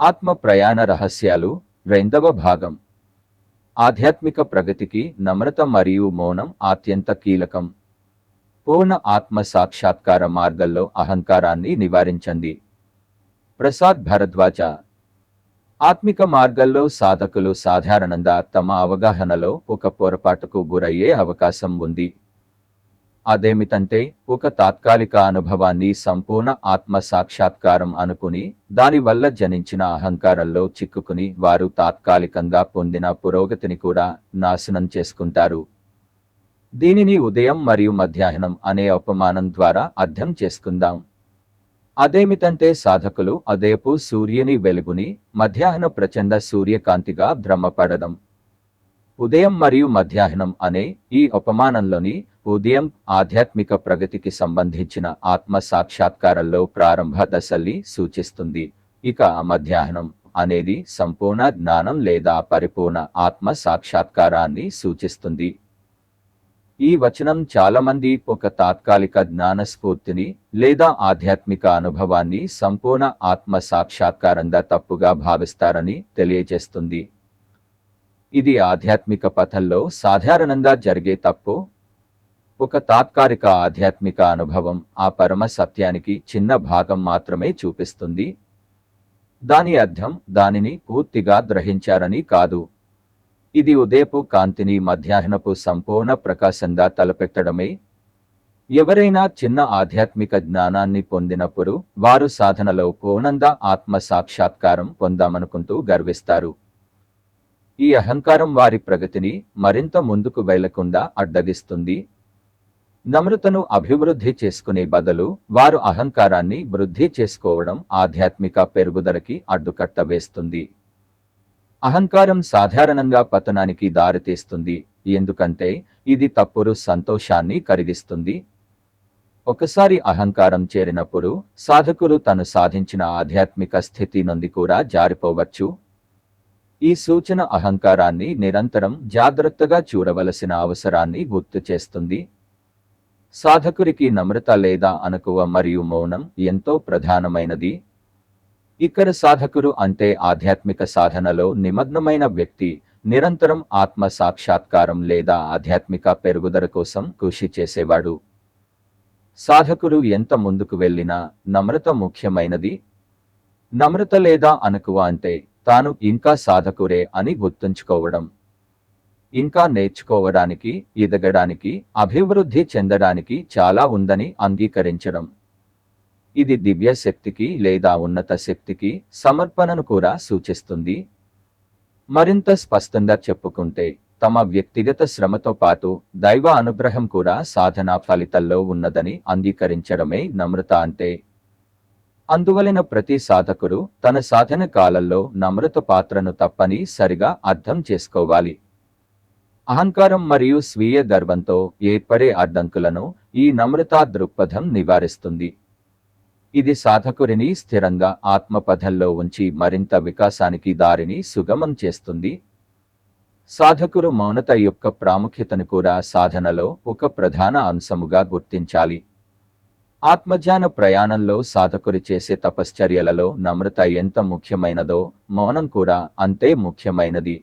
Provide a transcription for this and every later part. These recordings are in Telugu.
ఆత్మ ప్రయాణ రహస్యాలు రెండవ భాగం. ఆధ్యాత్మిక ప్రగతికి నమ్రత మరియు మౌనం అత్యంత కీలకం. పూర్ణ ఆత్మ సాక్షాత్కార మార్గంలో అహంకారాన్ని నివారించండి. ప్రసాద్ భరద్వాజ. ఆత్మిక మార్గంలో సాధకులు సాధారణంగా తమ అవగాహనలో ఒక పొరపాటుకు గురయ్యే అవకాశం ఉంది. అదేమిటంటే ఒక తాత్కాలిక అనుభవాన్ని సంపూర్ణ ఆత్మ సాక్షాత్కారం అనుకుని దానివల్ల జనించిన అహంకారంలో చిక్కుకుని వారు తాత్కాలికంగా పొందిన పురోగతిని కూడా నాశనం చేసుకుంటారు. దీనిని ఉదయం మరియు మధ్యాహ్నం అనే ఉపమానం ద్వారా అర్థం చేసుకుందాం. అదేమిటంటే సాధకులు అదేపు సూర్యుని వెలుగుని మధ్యాహ్న ప్రచండ సూర్యకాంతిగా భ్రమపడడం. ఉదయం మరియు మధ్యాహ్నం అనే ఈ ఉపమానంలోని ఉదయం ఆధ్యాత్మిక ప్రగతికి సంబంధించిన ఆత్మ సాక్షాత్కారంలో ప్రారంభ దశల్ని సూచిస్తుంది. ఇక మధ్యాహ్నం అనేది సంపూర్ణ జ్ఞానం లేదా పరిపూర్ణ ఆత్మ సాక్షాత్కారాన్ని సూచిస్తుంది. ఈ వచనం చాలా మంది ఒక తాత్కాలిక జ్ఞాన స్ఫూర్తిని లేదా ఆధ్యాత్మిక అనుభవాన్ని సంపూర్ణ ఆత్మ సాక్షాత్కారంగా తప్పుగా భావిస్తారని తెలియజేస్తుంది. ఇది ఆధ్యాత్మిక పథంలో సాధారణంగా జరిగే తప్పు. ఒక తాత్కాలిక ఆధ్యాత్మిక అనుభవం ఆ పరమ సత్యానికి చిన్న భాగం మాత్రమే చూపిస్తుంది. దాని అర్థం దానిని పూర్తిగా గ్రహించారని కాదు. ఇది ఉదయపు కాంతిని మధ్యాహ్నపు సంపూర్ణ ప్రకాశంగా తలపెట్టడమే. ఎవరైనా చిన్న ఆధ్యాత్మిక జ్ఞానాన్ని పొందినప్పుడు వారు సాధనలో పూర్ణంగా ఆత్మ సాక్షాత్కారం పొందామనుకుంటూ గర్విస్తారు. ఈ అహంకారం వారి ప్రగతిని మరింత ముందుకు వెళ్ళకుండా అడ్డగిస్తుంది. నమ్రతను అభివృద్ధి చేసుకునే బదులు వారు అహంకారాన్ని వృద్ధి చేసుకోవడం ఆధ్యాత్మిక పెరుగుదలకి అడ్డుకట్ట వేస్తుంది. అహంకారం సాధారణంగా పతనానికి దారితీస్తుంది. ఎందుకంటే ఇది తప్పుడు సంతోషాన్ని కరిగిస్తుంది. ఒకసారి అహంకారం చేరినప్పుడు సాధకులు తను సాధించిన ఆధ్యాత్మిక స్థితి నుండి కూడా జారిపోవచ్చు. ఈ సూచన అహంకారాన్ని నిరంతరం జాగ్రత్తగా చూడవలసిన అవసరాన్ని గుర్తు చేస్తుంది. సాధకుడికి నమ్రత లేదా అనుకువ మరియు మౌనం ఎంతో ప్రధానమైనది. ఇక్కడ సాధకుడు అంటే ఆధ్యాత్మిక సాధనలో నిమగ్నమైన వ్యక్తి నిరంతరం ఆత్మ సాక్షాత్కారం లేదా ఆధ్యాత్మిక పెరుగుదల కోసం కృషి చేసేవాడు. సాధకుడు ఎంత ముందుకు వెళ్ళినా నమ్రత ముఖ్యమైనది. నమ్రత లేదా అనుకువ అంటే తాను ఇంకా సాధకురే అని గుర్తుంచుకోవడం. ఇంకా నేర్చుకోవడానికి ఎదగడానికి అభివృద్ధి చెందడానికి చాలా ఉందని అంగీకరించడం. ఇది దివ్య శక్తికి లేదా ఉన్నత శక్తికి సమర్పణను కూడా సూచిస్తుంది. మరింత స్పష్టంగా చెప్పుకుంటే తమ వ్యక్తిగత శ్రమతో పాటు దైవ అనుగ్రహం కూడా సాధన ఫలితాల్లో ఉన్నదని అంగీకరించడమే నమ్రత అంటే. అందువలన ప్రతి సాధకుడు తన సాధన కాలంలో నమ్రత పాత్రను తప్పని సరిగా అర్థం చేసుకోవాలి. అహంకారం మరియు స్వీయ గర్వంతో ఏర్పడే అడ్డంకులను ఈ నమ్రతా దృక్పథం నివారిస్తుంది. ఇది సాధకుడిని స్థిరంగా ఆత్మపథంలో ఉంచి మరింత వికాసానికి దారిని సుగమం చేస్తుంది. సాధకుడు మౌనత యొక్క ప్రాముఖ్యతను కూడా సాధనలో ఒక ప్రధాన అంశముగా గుర్తించాలి. ఆత్మజ్ఞాన ప్రయాణంలో సాధకుడు చేసే తపశ్చర్యలలో నమ్రత ఎంత ముఖ్యమైనదో మౌనం కూడా అంతే ముఖ్యమైనది.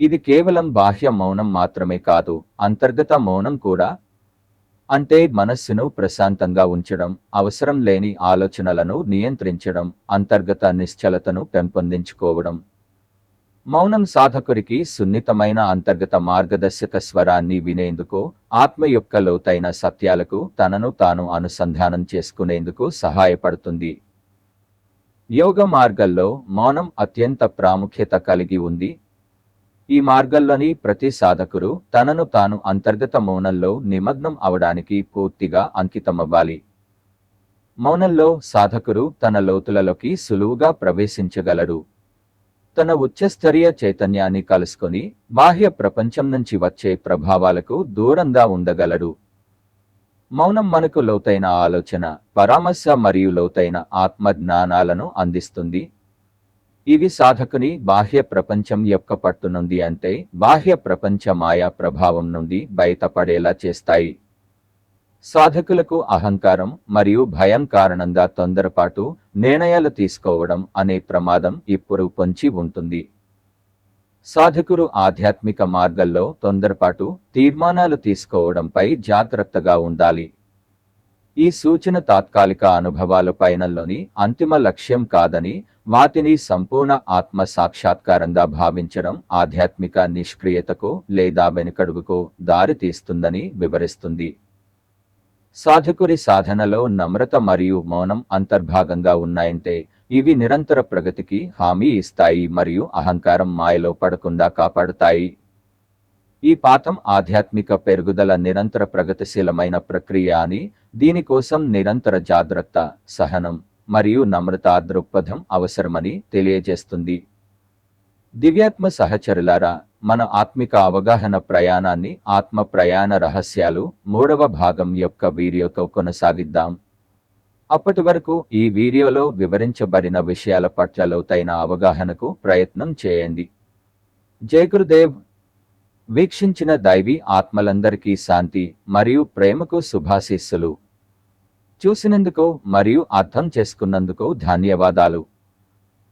ఇది కేవలం బాహ్య మౌనం మాత్రమే కాదు అంతర్గత మౌనం కూడా. అంటే మనస్సును ప్రశాంతంగా ఉంచడం అవసరం లేని ఆలోచనలను నియంత్రించడం అంతర్గత నిశ్చలతను పెంపొందించుకోవడం. మౌనం సాధకుడికి సున్నితమైన అంతర్గత మార్గదర్శక స్వరాన్ని వినేందుకు ఆత్మ యొక్క లోతైన సత్యాలకు తనను తాను అనుసంధానం చేసుకునేందుకు సహాయపడుతుంది. యోగ మార్గంలో మౌనం అత్యంత ప్రాముఖ్యత కలిగి ఉంది. ఈ మార్గంలోని ప్రతి సాధకుడు తనను తాను అంతర్గత మౌనంలో నిమగ్నం అవడానికి పూర్తిగా అంకితమవ్వాలి. మౌనంలో సాధకుడు తన లోతులలోకి సులువుగా ప్రవేశించగలడు. తన ఉచ్చస్థరీయ చైతన్యాన్ని కలుసుకొని బాహ్య ప్రపంచం నుంచి వచ్చే ప్రభావాలకు దూరంగా ఉండగలడు. మౌనం మనకు లోతైన ఆలోచన పరామర్శ మరియు లోతైన ఆత్మ జ్ఞానాలను అందిస్తుంది. ఇవి సాధకుని బాహ్య ప్రపంచం యొక్క పట్టు నుండి అంటే బాహ్య ప్రపంచ మాయా ప్రభావం నుండి బయటపడేలా చేస్తాయి. సాధకులకు అహంకారం మరియు భయం కారణంగా తొందరపాటు నిర్ణయాలు తీసుకోవడం అనే ప్రమాదం ఇప్పుడు పొంచి ఉంటుంది. సాధకుడు ఆధ్యాత్మిక మార్గంలో తొందరపాటు తీర్మానాలు తీసుకోవడంపై జాగ్రత్తగా ఉండాలి. ఈ సూచన తాత్కాలిక అనుభవాల పైనలోని అంతిమ లక్ష్యం కాదని వాటిని సంపూర్ణ ఆత్మ సాక్షాత్కారంగా భావించడం ఆధ్యాత్మిక నిష్క్రియతకు లేదా వెనుకడుగుకు దారితీస్తుందని వివరిస్తుంది. సాధకుడి సాధనలో నమ్రత మరియు మౌనం అంతర్భాగంగా ఉన్నాయంటే ఇవి నిరంతర ప్రగతికి హామీ ఇస్తాయి మరియు అహంకారం మాయలో పడకుండా కాపాడుతాయి. ఈ పాఠం ఆధ్యాత్మిక పెరుగుదల నిరంతర ప్రగతిశీలమైన ప్రక్రియ అని దీనికోసం నిరంతర జాగ్రత్త సహనం మరియు నమ్రత దృక్పథం అవసరమని తెలియజేస్తుంది. దివ్యాత్మ సహచరులారా మన ఆత్మిక అవగాహన ప్రయాణాన్ని ఆత్మ ప్రయాణ రహస్యాలు మూడవ భాగం యొక్క వీడియోతో కొనసాగిద్దాం. అప్పటి వరకు ఈ వీడియోలో వివరించబడిన విషయాల పట్ల లోతైన అవగాహనకు ప్రయత్నం చేయండి. జయగురుదేవ్ వీక్షించిన దైవీ ఆత్మలందరికీ శాంతి మరియు ప్రేమకు శుభాశీస్సులు. చూసినందుకు మరియు అర్థం చేసుకున్నందుకు ధన్యవాదాలు.